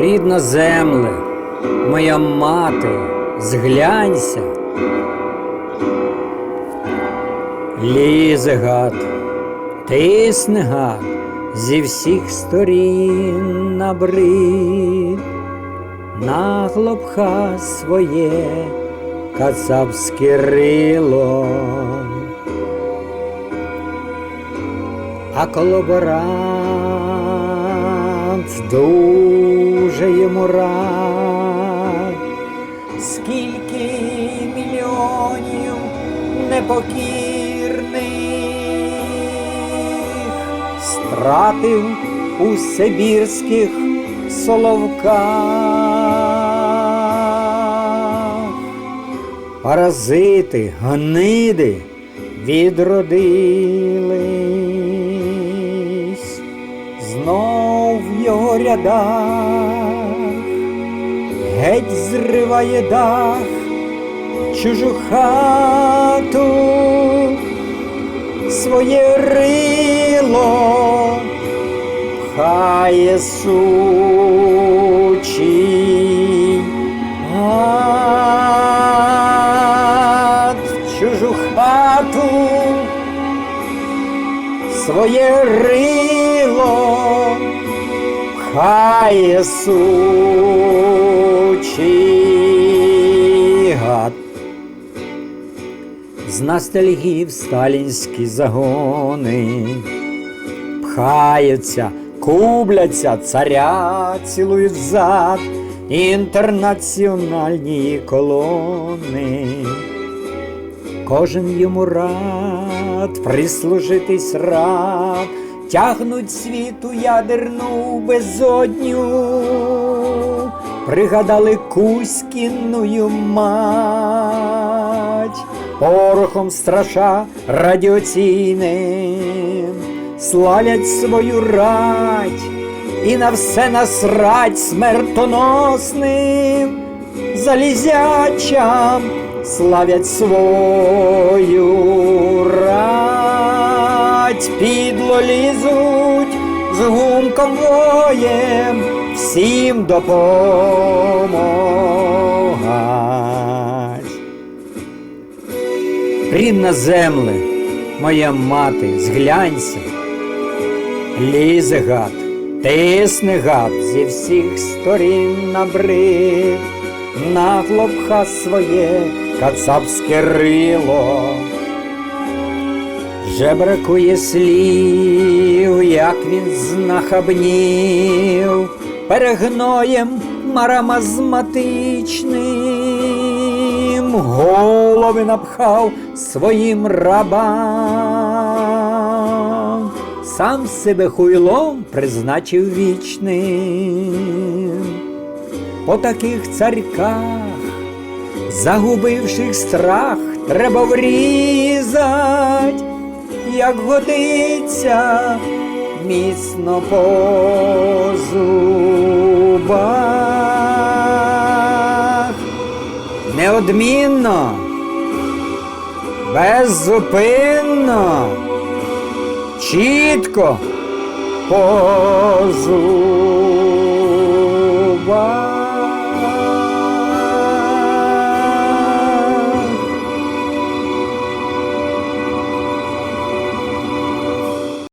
Рідна земле, моя мати, зглянься. Лізе гад, тисне гад зі всіх сторін на брид, нагло пха своє кацапське рило. А колаборант дуже йому рад, скільки мільйонів непокірних стратив у сибірських соловках. Паразити, гниди відродились. Знов в його рядах, геть зриває дах, чужу хату, своє рило, пхає сучий чужу хату, своє рило, пхає гад. З ностальгів сталінські загони. Пхаються, кубляться, царя цілують зад, інтернаціональні колони. Кожен йому рад прислужитись рад, тягнуть світу ядерну безодню, пригадали Кузькіную мать, порохом страша радіоційним, славять свою рать і на все насрать смертоносним залізячам славять свою рать, підло лізуть з гумком воєм, всім допомагать. Рідна земле, моя мати, зглянься, лізе гад, тисне гад зі всіх сторін на брид, нагло пха своє кацапське рило. Вже бракує слів, як він знахабнів, перегноєм марамазматичним, голови напхав своїм рабам, сам себе хуйлом призначив вічним. По таких царьках, загубивших страх, треба врізать, як годиться, міцно по зубах. Неодмінно, беззупинно, чітко по зубах.